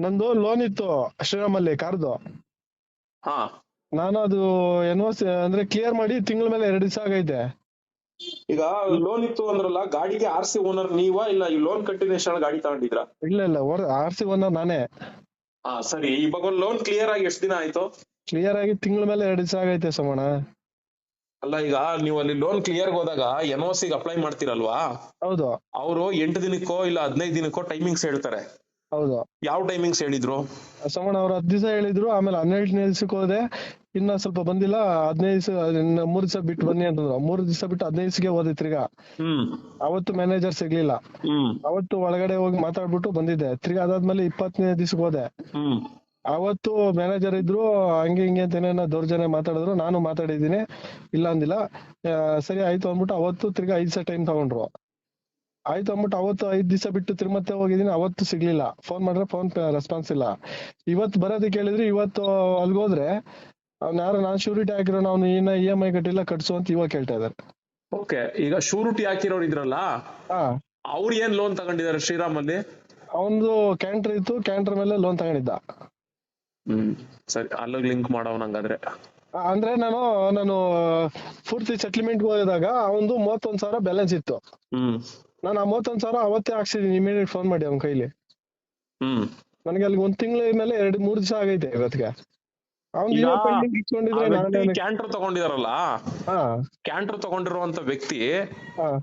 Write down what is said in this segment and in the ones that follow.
ನಂದು ಲೋನ್ ಇತ್ತು ಶ್ರೀರಾಮಲ್ಲಿ ಕಾರ್ದು. ಹಾ. ನಾನು ಅದು ಎನ್ ಅಂದ್ರೆ ಕ್ಲಿಯರ್ ಮಾಡಿ ತಿಂಗಳ ಮೇಲೆ ಎರಡು ದಿವಸ ಆಗೈತೆ. ಈಗ ಲೋನ್ ಇತ್ತು ಅಂದ್ರಲ್ಲ ಗಾಡಿಗೆ ಆರ್ ಸಿ ಓನರ್ ನೀವಾ ಇಲ್ಲ ಈ ಲೋನ್ ಕಂಟಿನ್ಯೂಷನ್ ಗಾಡಿ ತಗೊಂಡಿದ್ರಾ ಇಲ್ಲ ಇಲ್ಲ ಆರ್ ಸಿ ಓನರ್ ನಾನೇ. ಹಾ ಸರಿ. ಇವಾಗ ಲೋನ್ ಕ್ಲಿಯರ್ ಆಗಿ ಎಷ್ಟು ದಿನ ಆಯ್ತು? ಕ್ಲಿಯರ್ ಆಗಿ ತಿಂಗಳ ಮೇಲೆ ಎರಡು ದಿವಸ ಆಗೈತೆ ಸೋಮಣ್ಣ. ಅಲ್ಲ ಈಗ ನೀವು ಅಲ್ಲಿ ಲೋನ್ ಕ್ಲಿಯರ್ ಹೋದಾಗ ಎನ್ ಓ ಸಿಗೆ ಅಪ್ಲೈ ಮಾಡ್ತೀರಲ್ವಾ? ಹೌದು. ಅವರು ಎಂಟು ದಿನಕ್ಕೋ ಇಲ್ಲ ಹದಿನೈದು ದಿನಕ್ಕೋ ಟೈಮಿಂಗ್ಸ್ ಹೇಳ್ತಾರೆ. ಹೌದು. ಯಾವ ಟೈಮಿಂಗ್ಸ್ ಹೇಳಿದ್ರು? ಸೋಮಣ್ಣ ಅವ್ರು ಹತ್ತು ದಿವಸ ಹೇಳಿದ್ರು ಆಮೇಲೆ ಹನ್ನೆರಡನೇ ದಿವಸಕ್ಕೆ ಹೋದೆ. ಇನ್ನ ಸ್ವಲ್ಪ ಬಂದಿಲ್ಲ ಹದಿನೈದು ದಿವಸ ಮೂರ್ ದಿವಸ ಬಿಟ್ಟು ಬನ್ನಿ ಅಂತಂದ್ರು ಮೂರ್ ದಿವಸ ಬಿಟ್ಟು ಹದಿನೈದು ದಿವಸಕ್ಕೆ ಹೋದೆ ತಿರ್ಗಾ. ಅವತ್ತು ಮ್ಯಾನೇಜರ್ ಸಿಗ್ಲಿಲ್ಲ. ಅವತ್ತು ಒಳಗಡೆ ಹೋಗಿ ಮಾತಾಡ್ಬಿಟ್ಟು ಬಂದಿದ್ದೆ. ತಿರ್ಗಾ ಅದಾದ್ಮೇಲೆ ಇಪ್ಪತ್ತನೇ ದಿವಸಕ್ಕೆ ಹೋದೆ. ಅವತ್ತು ಮ್ಯಾನೇಜರ್ ಇದ್ರು ಹಂಗೆ ಹಿಂಗೆ ಅಂತ ಏನೇನೋ ದೌರ್ಜನ್ಯ ಮಾತಾಡಿದ್ರು. ನಾನು ಮಾತಾಡಿದ್ದೀನಿ ಇಲ್ಲ ಅಂದಿಲ್ಲ. ಸರಿ ಆಯ್ತು ಅಂದ್ಬಿಟ್ಟು ಅವತ್ತು ತಿರ್ಗಾ ಐದ್ ದಿವಸ ಟೈಮ್ ತಗೊಂಡ್ರು. ಆಯ್ತು ಅಂದ್ಬಿಟ್ಟು ಅವತ್ತು ಐದ್ ದಿವಸ ಬಿಟ್ಟು ತಿರುಮತ್ತೆ ಹೋಗಿದೀನಿ ಅವತ್ತು ಸಿಗ್ಲಿಲ್ಲ. ಫೋನ್ ಮಾಡಿದ್ರೆ ಫೋನ್ ರೆಸ್ಪಾನ್ಸ್ ಇಲ್ಲ. ಇವತ್ತು ಬರೋದಕ್ಕೆ ಹೇಳಿದ್ರೆ ಇವತ್ತು ಅಲ್ಗ್ ಹೋದ್ರೆ ಅವ್ನ ಯಾರು ನಾನ್ ಶ್ಯೂರಿಟಿ ಹಾಕಿರೋ ಅವ್ನು ಇನ್ನ ಇ ಎಂ ಐ ಕಟ್ಟಿಲ್ಲ ಕಟ್ಸು ಅಂತ ಇವಾಗ ಕೇಳ್ತಾ ಇದಾರೆ. ಓಕೆ ಈಗ ಶೂರಿಟಿ ಹಾಕಿರೋರು ಇದ್ರಲ್ಲ ಅವ್ರು ಏನ್ ಲೋನ್ ತಗೊಂಡಿದ್ದಾರೆ ಶ್ರೀರಾಮ್ ಅಲ್ಲಿ ಅವನ್ದು ಕ್ಯಾಂಟರ್ ಇತ್ತು ಕ್ಯಾಂಟರ್ ಮೇಲೆ ಲೋನ್ ತಗೊಂಡಿದ್ದ. ಹ್ಮ್ ಸರಿ ಅಲ್ಲಿಗೆ ಲಿಂಕ್ ಮಾಡವ್ ನಂಗಾದ್ರೆ. ಅಂದ್ರೆ ನಾನು ನಾನು ಪೂರ್ತಿ ಸೆಟ್ಲ್ಮೆಂಟ್ ಹೋದಾಗ ಅವಂದು ಮೂವತ್ತೊಂದ್ ಸಾವಿರ ಬ್ಯಾಲೆನ್ಸ್ ಇತ್ತು. ಹ್ಮ್. ನಾನು ಆ ಮೂವತ್ತೊಂದ್ ಸಾವಿರ ಅವತ್ತೇ ಹಾಕ್ಸಿದೀನಿ ಇಮಿಡಿಯೇಟ್ ಫೋನ್ ಮಾಡಿ ಅವನ್ ಕೈಲಿ. ಹ್ಮ್. ನನಗೆ ಅಲ್ಲಿ ಒಂದ್ ತಿಂಗಳ ಮೇಲೆ ಎರಡ್ ಮೂರ್ ದಿವಸ ಆಗೈತೆ ಇವತ್ತಿಗೆ ಅವ್ನ್ ಇಟ್ಕೊಂಡಿದ್ರೆ ನಾನು ಕ್ಯಾಂಟರ್ ತಗೊಂಡಿದಾರಲ್ಲ? ಹಾ. ಕ್ಯಾಂಟರ್ ತಗೊಂಡಿರುವಂತ ವ್ಯಕ್ತಿ ಹಾ.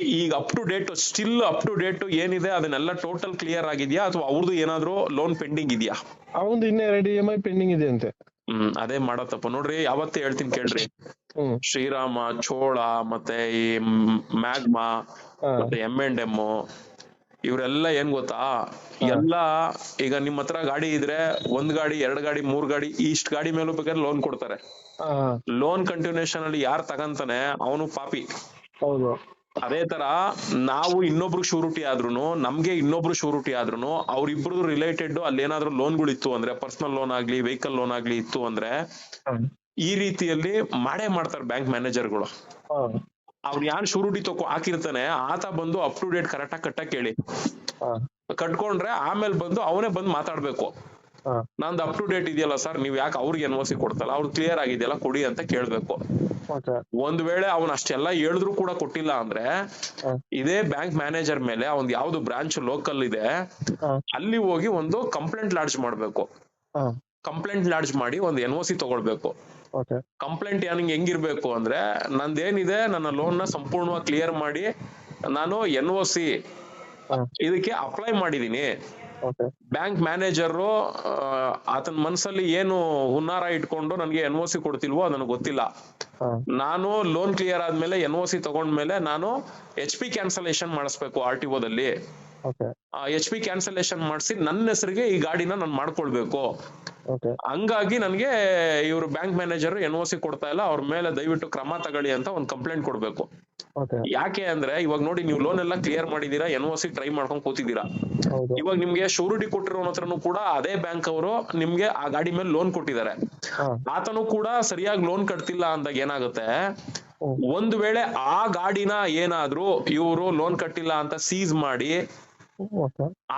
ಈಗ up to date still up to date ಏನಿದೆ ಅದನ್ನೆಲ್ಲ ಟೋಟಲ್ ಕ್ಲಿಯರ್ ಆಗಿದ್ಯಾ? ಅಥವಾ ಅವ್ರದ್ದು ಏನಾದ್ರು ಲೋನ್ ಪೆಂಡಿಂಗ್ ಇದೆಯಾ? ಅವಂದು ಇನ್ನೆರಡು ಇ ಎಂ ಐ ಪೆಂಡಿಂಗ್ ಇದೆ ಅಂತೆ. ಹ್ಮ್ ಅದೇ ಮಾಡೋ ತಪ್ಪು. ನೋಡ್ರಿ ಯಾವತ್ತೇ ಹೇಳ್ತೀನಿ ಕೇಳ್ರಿ. ಶ್ರೀರಾಮ ಚೋಳ ಮತ್ತೆ ಈ ಮ್ಯಾಗ್ಮಾ ಮತ್ತೆ ಎಂ ಅಂಡ್ ಎಂ ಇವರೆಲ್ಲ ಏನ್ ಗೊತ್ತಾ? ಎಲ್ಲ ಈಗ ನಿಮ್ ಹತ್ರ ಗಾಡಿ ಇದ್ರೆ ಒಂದ್ ಗಾಡಿ ಎರಡ್ ಗಾಡಿ ಮೂರ್ ಗಾಡಿ ಇಷ್ಟ್ ಗಾಡಿ ಮೇಲೂ ಬೇಕಾದ್ರೆ ಲೋನ್ ಕೊಡ್ತಾರೆ. ಲೋನ್ ಕಂಟಿನ್ಯೂಷನ್ ಅಲ್ಲಿ ಯಾರ್ ತಗಂತಾನೆ ಅವನು ಪಾಪಿ. ಹೌದು. ಅದೇ ತರ ನಾವು ಇನ್ನೊಬ್ರು ಶೂರಿಟಿ ಆದ್ರೂನು ನಮ್ಗೆ ಇನ್ನೊಬ್ರು ಶೂರಿಟಿ ಆದ್ರೂನು ಅವ್ರಿಬ್ರು ರಿಲೇಟೆಡ್ ಅಲ್ಲಿ ಏನಾದ್ರು ಲೋನ್ಗಳು ಇತ್ತು ಅಂದ್ರೆ ಪರ್ಸನಲ್ ಲೋನ್ ಆಗ್ಲಿ ವೆಹಿಕಲ್ ಲೋನ್ ಆಗ್ಲಿ ಇತ್ತು ಅಂದ್ರೆ ಈ ರೀತಿಯಲ್ಲಿ ಮಾಡೇ ಮಾಡ್ತಾರೆ ಬ್ಯಾಂಕ್ ಮ್ಯಾನೇಜರ್ಗಳು ಅವ್ರು ಯಾರು ಶೂರಿಟಿ ತಕೊ ಹಾಕಿರ್ತಾನೆ ಆತ ಬಂದು ಅಪ್ ಟು ಡೇಟ್ ಕರೆಕ್ಟ್ ಆಗಿ ಕಟ್ಟಕ್ ಹೇಳಿ ಕಟ್ಕೊಂಡ್ರೆ ಆಮೇಲೆ ಬಂದು ಅವನೇ ಬಂದು ಮಾತಾಡ್ಬೇಕು. ನಂದು ಅಪ್ ಟು ಡೇಟ್ ಇದೆಯಲ್ಲ ಸರ್ ನೀವ್ ಯಾಕೆ ಅವ್ರಿಗೆ ಎನ್ ಸಿ ಕೊಡ್ತಲ್ಲ ಅವ್ರು ಕ್ಲಿಯರ್ ಆಗಿದೆಯಲ್ಲ ಕೊಡಿ ಅಂತ ಕೇಳ್ಬೇಕು. ಒಂದ್ ವೇಳೆ ಅವನ್ ಅಷ್ಟೆಲ್ಲ ಹೇಳಿದ್ರು ಕೂಡ ಕೊಟ್ಟಿಲ್ಲ ಅಂದ್ರೆ ಇದೇ ಬ್ಯಾಂಕ್ ಮ್ಯಾನೇಜರ್ ಮೇಲೆ ಅವ್ನ್ ಯಾವ್ದು ಬ್ರಾಂಚ್ ಲೋಕಲ್ ಇದೆ ಅಲ್ಲಿ ಹೋಗಿ ಒಂದು ಕಂಪ್ಲೇಂಟ್ ಲಾಡ್ಜ್ ಮಾಡ್ಬೇಕು. ಕಂಪ್ಲೇಂಟ್ ಲಾಡ್ಜ್ ಮಾಡಿ ಒಂದು ಎನ್ ಸಿ ತಗೊಳ್ಬೇಕು. ಕಂಪ್ಲೇಂಟ್ ಹೆಂಗ್ ಹೆಂಗಿರ್ಬೇಕು ಅಂದ್ರೆ ನಂದೇನಿದೆ ನನ್ನ ಲೋನ್ನ ಸಂಪೂರ್ಣವಾಗಿ ಕ್ಲಿಯರ್ ಮಾಡಿ ನಾನು ಎನ್ ಒ ಸಿ ಇದಕ್ಕೆ ಅಪ್ಲೈ ಮಾಡಿದೀನಿ. ಬ್ಯಾಂಕ್ ಮ್ಯಾನೇಜರ್ ಆತನ ಮನಸ್ಸಲ್ಲಿ ಏನು ಹುನ್ನಾರ ಇಟ್ಕೊಂಡು ನನಗೆ ಎನ್ ಒ ಸಿ ಕೊಡ್ತಿಲ್ವೋ ನನಗೆ ಗೊತ್ತಿಲ್ಲ. ನಾನು ಲೋನ್ ಕ್ಲಿಯರ್ ಆದ್ಮೇಲೆ ಎನ್ ಒ ಸಿ ತಗೊಂಡ್ಮೇಲೆ ನಾನು ಎಚ್ ಪಿ ಕ್ಯಾನ್ಸಲೇಷನ್ ಮಾಡಿಸ್ಬೇಕು ಆರ್ ಟಿ ಓದಲ್ಲಿ ಎಚ್ ಪಿ ಕ್ಯಾನ್ಸಲೇಷನ್ ಮಾಡಿಸಿ ನನ್ನ ಹೆಸರಿಗೆ ಈ ಗಾಡಿನ ನಾನು ಮಾಡ್ಕೊಳ್ಬೇಕು. ಹಂಗಾಗಿ ನನ್ಗೆ ಇವರು bank manager N O C ಕೊಡ್ತಾ ಇಲ್ಲ ಅವ್ರ ಮೇಲೆ ದಯವಿಟ್ಟು ಕ್ರಮ ತಗೊಳ್ಳಿ ಅಂತ ಒಂದು ಕಂಪ್ಲೇಂಟ್ ಕೊಡ್ಬೇಕು. ಯಾಕೆ ಅಂದ್ರೆ ಇವಾಗ ನೋಡಿ ನೀವು ಲೋನ್ ಎಲ್ಲ ಕ್ಲಿಯರ್ ಮಾಡಿದೀರಾ ಎನ್ ಸಿ ಟ್ರೈ ಮಾಡ್ಕೊಂಡ್ ಕೂತಿದ್ದೀರಾ. ಇವಾಗ ನಿಮ್ಗೆ ಶೂರಿಟಿ ಕೊಟ್ಟಿರೋ ಹತ್ರನು ಕೂಡ ಅದೇ ಬ್ಯಾಂಕ್ ಅವರು ನಿಮ್ಗೆ ಆ ಗಾಡಿ ಮೇಲೆ ಲೋನ್ ಕೊಟ್ಟಿದ್ದಾರೆ. ಆತನು ಕೂಡ ಸರಿಯಾಗಿ ಲೋನ್ ಕಟ್ತಿಲ್ಲ ಅಂದಾಗ ಏನಾಗುತ್ತೆ? ಒಂದು ವೇಳೆ ಆ ಗಾಡಿನ ಏನಾದ್ರೂ ಇವರು ಲೋನ್ ಕಟ್ಟಿಲ್ಲ ಅಂತ ಸೀಸ್ ಮಾಡಿ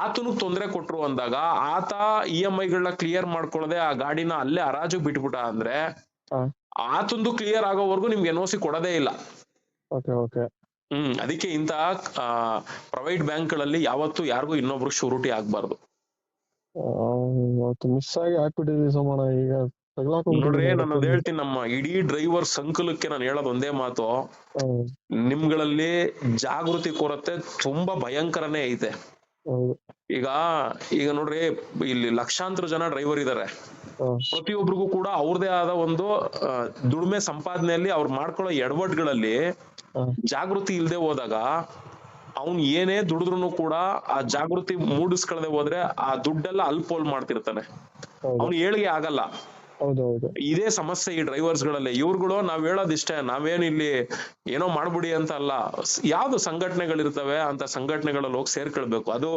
ಆತನು ತೊಂದರೆ ಕೊಟ್ರು ಅಂದಾಗ ಆತ ಇ ಎಂ ಐಗಳನ್ನ ಕ್ಲಿಯರ್ ಮಾಡ್ಕೊಳ್ಳದೆ ಆ ಗಾಡಿನ ಅಲ್ಲೇ ಹರಾಜು ಬಿಟ್ಬಿಟ್ಟ ಅಂದ್ರೆ ಆತಂದು ಕ್ಲಿಯರ್ ಆಗೋವರೆಗೂ ನಿಮ್ಗೆ ಎನ್ ಸಿ ಕೊಡದೇ ಇಲ್ಲ. ಓಕೆ ಓಕೆ ಹ್ಮ್ ಅದಕ್ಕೆ ಇಂತಹ ಪ್ರೈವೇಟ್ ಬ್ಯಾಂಕ್ಗಳಲ್ಲಿ ಯಾವತ್ತೂ ಯಾರಿಗೂ ಇನ್ನೊಬ್ರು ಶೂರಿಟಿ ಆಗ್ಬಾರ್ದು. ಮಿಸ್ ಆಗಿ ಹಾಕ್ಬಿಟ್ಟಿದ್ವಿ ಸಮಾನ ಈಗ ನೋಡ್ರಿ ನಾನು ಹೇಳ್ತೀನಿ ನಮ್ಮ ಇಡೀ ಡ್ರೈವರ್ ಸಂಕಲಕ್ಕೆ ನಾನು ಹೇಳೋದು ಒಂದೇ ಮಾತು. ನಿಮ್ಗಳಲ್ಲಿ ಜಾಗೃತಿ ಕೊರತೆ ತುಂಬಾ ಭಯಂಕರನೇ ಐತೆ. ಈಗ ಈಗ ನೋಡ್ರಿ ಇಲ್ಲಿ ಲಕ್ಷಾಂತರ ಜನ ಡ್ರೈವರ್ ಇದಾರೆ. ಪ್ರತಿಯೊಬ್ಬರಿಗೂ ಕೂಡ ಅವ್ರದೇ ಆದ ಒಂದು ದುಡಿಮೆ ಸಂಪಾದನೆಯಲ್ಲಿ ಅವ್ರು ಮಾಡ್ಕೊಳ್ಳೋ ಎಡವಟ್ಗಳಲ್ಲಿ ಜಾಗೃತಿ ಇಲ್ದೆ ಹೋದಾಗ ಅವ್ನ್ ಏನೇ ದುಡಿದ್ರು ಕೂಡ ಆ ಜಾಗೃತಿ ಮೂಡಿಸ್ಕೊಳ್ಳದೆ ಹೋದ್ರೆ ಆ ದುಡ್ಡೆಲ್ಲ ಅಲ್ಪೋಲ್ ಮಾಡ್ತಿರ್ತಾನೆ. ಅವ್ನ್ ಏಳಿಗೆ ಆಗಲ್ಲ. ಇದೇ ಸಮಸ್ಯೆ ಈ ಡ್ರೈವರ್ಸ್ಗಳಲ್ಲಿ ಇವ್ರುಗಳು ನಾವ್ ಹೇಳೋದಿಷ್ಟೇ ನಾವೇನ್ ಇಲ್ಲಿ ಏನೋ ಮಾಡ್ಬಿಡಿ ಅಂತ ಅಲ್ಲ. ಯಾವ್ದು ಸಂಘಟನೆಗಳಿರ್ತವೆ ಅಂತ ಸಂಘಟನೆಗಳಲ್ಲಿ ಹೋಗಿ ಸೇರ್ಕೊಳ್ಬೇಕು. ಅದು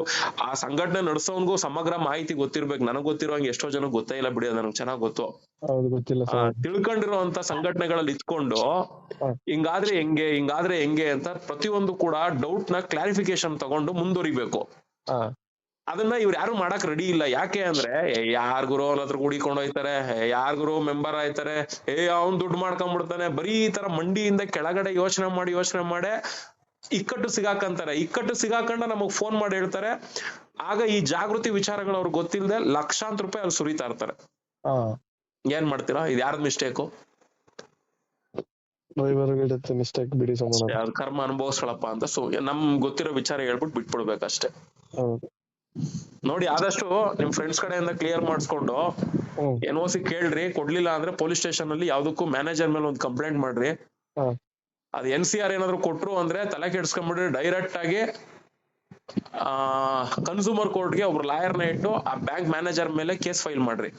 ಆ ಸಂಘಟನೆ ನಡೆಸೋನ್ಗೂ ಸಮಗ್ರ ಮಾಹಿತಿ ಗೊತ್ತಿರ್ಬೇಕು. ನನಗ್ ಗೊತ್ತಿರೋ ಹಂಗೆ ಎಷ್ಟೋ ಜನ ಗೊತ್ತೇ ಇಲ್ಲ ಬಿಡಿ ನನಗ್ ನನಗೆ ಚೆನ್ನಾಗ್ ಗೊತ್ತು. ತಿಳ್ಕೊಂಡಿರುವಂತ ಸಂಘಟನೆಗಳಲ್ಲಿ ಇದ್ಕೊಂಡು ಹಿಂಗಾದ್ರೆ ಹೆಂಗೆ ಹಿಂಗಾದ್ರೆ ಹೆಂಗೆ ಅಂತ ಪ್ರತಿಯೊಂದು ಕೂಡ ಡೌಟ್ನ ಕ್ಲಾರಿಫಿಕೇಶನ್ ತಗೊಂಡು ಮುಂದುವರಿಬೇಕು. ಅದನ್ನ ಇವ್ರು ಯಾರು ಮಾಡಕ್ ರೆಡಿ ಇಲ್ಲ. ಯಾಕೆ ಅಂದ್ರೆ ಯಾರ್ ಗುರು ಅವ್ರ ಹತ್ರ ಹುಡಿಕೊಂಡು ಹೋಯ್ತಾರೆ ಯಾರ್ ಗುರು ಮೆಂಬರ್ ಆಯ್ತಾರೆ ಏ ಅವ್ನ್ ದುಡ್ಡು ಮಾಡ್ಕೊಂಡ್ಬಿಡ್ತಾನೆ ಬರೀ ಈ ತರ ಮಂಡಿಯಿಂದ ಕೆಳಗಡೆ ಯೋಚನೆ ಮಾಡಿ ಯೋಚನೆ ಮಾಡೇ ಇಕ್ಕಟ್ಟು ಸಿಗಾಕಂತಾರೆ. ಇಕ್ಕಟ್ಟು ಸಿಗಾಕಂಡ ನಮಗ್ ಫೋನ್ ಮಾಡಿ ಹೇಳ್ತಾರೆ. ಆಗ ಈ ಜಾಗೃತಿ ವಿಚಾರಗಳು ಅವ್ರಿಗೆ ಗೊತ್ತಿಲ್ಲದೆ ಲಕ್ಷಾಂತರ ರೂಪಾಯಿ ಅಲ್ಲಿ ಸುರಿತಾ ಇರ್ತಾರೆ. ಏನ್ ಮಾಡ್ತೀರಾ? ಇದು ಯಾರ್ದ್ ಮಿಸ್ಟೇಕು ಮಿಸ್ಟೇಕ್ ಬಿಡಿ ಕರ್ಮ ಅನುಭವಿಸ್ಕೊಳಪ್ಪ ಅಂತ ಸೊ ನಮ್ ಗೊತ್ತಿರೋ ವಿಚಾರ ಹೇಳ್ಬಿಟ್ಟು ಬಿಟ್ಬಿಡ್ಬೇಕಷ್ಟೇ. ನೋಡಿ ಆದಷ್ಟು ನಿಮ್ ಫ್ರೆಂಡ್ಸ್ ಕಡೆಯಿಂದ ಕ್ಲಿಯರ್ ಮಾಡಿಸ್ಕೊಂಡು ಎನ್ ಓ ಸಿ ಕೇಳ್ರಿ ಕೊಡ್ಲಿಲ್ಲ ಅಂದ್ರೆ ಪೊಲೀಸ್ ಸ್ಟೇಷನ್ ಅಲ್ಲಿ ಯಾವ್ದಕ್ಕೂ ಮ್ಯಾನೇಜರ್ ಮೇಲೆ ಒಂದು ಕಂಪ್ಲೇಂಟ್ ಮಾಡ್ರಿ. ಅದ್ ಎನ್ ಸಿ ಆರ್ ಏನಾದ್ರು ಕೊಟ್ರು ಅಂದ್ರೆ ತಲೆ ಕೆಡ್ಸ್ಕೊಂಡ್ಬಿಡ್ರಿ ಡೈರೆಕ್ಟ್ ಆಗಿ ಆ ಕನ್ಸೂಮರ್ ಕೋರ್ಟ್ಗೆ ಒಬ್ರು ಲಾಯರ್ನ ಇಟ್ಟು ಆ ಬ್ಯಾಂಕ್ ಮ್ಯಾನೇಜರ್ ಮೇಲೆ ಕೇಸ್ ಫೈಲ್ ಮಾಡ್ರಿ.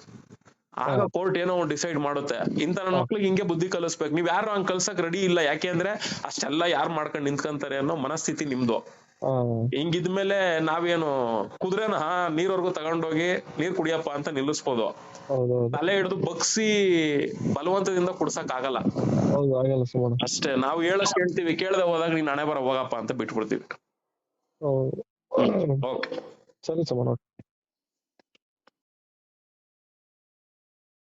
ಆಗ ಕೋರ್ಟ್ ಏನೋ ಡಿಸೈಡ್ ಮಾಡುತ್ತೆ. ಇಂತ ನನ್ನ ಮಕ್ಳಿಗೆ ಹಿಂಗೆ ಬುದ್ಧಿ ಕಲಿಸ್ಬೇಕು. ನೀವ್ ಯಾರು ಹಂಗ್ ಕಲ್ಸಕ್ ರೆಡಿ ಇಲ್ಲ ಯಾಕೆ ಅಂದ್ರೆ ಅಷ್ಟೆಲ್ಲ ಯಾರು ಮಾಡ್ಕೊಂಡ್ ನಿಂತ್ಕಂತಾರೆ ಅನ್ನೋ ಮನಸ್ಥಿತಿ ನಿಮ್ದು. ಹಿಂಗಿದ್ಮೇಲೆ ನಾವೇನು ಕುದುರೆನ ಹಾ ನೀರ್ವರ್ಗು ತಗೊಂಡೋಗಿ ನೀರ್ ಕುಡಿಯಪ್ಪ ಅಂತ ನಿಲ್ಲಿಸ್ಬೋದು. ತಲೆ ಹಿಡಿದು ಬಗ್ಸಿ ಬಲವಂತದಿಂದ ಕುಡ್ಸಕ್ ಆಗಲ್ಲ ಅಷ್ಟೇ ನಾವು ಹೇಳಕ್ ಹೇಳ್ತೀವಿ ಕೇಳದೆ ಹೋದಾಗ ನೀನ್ ಹಣೆ ಬರ ಹೋಗಪ್ಪ ಅಂತ ಬಿಟ್ಬಿಡ್ತೀವಿ. ಓಕೆ. ಸರಿ ಸುಮಾರು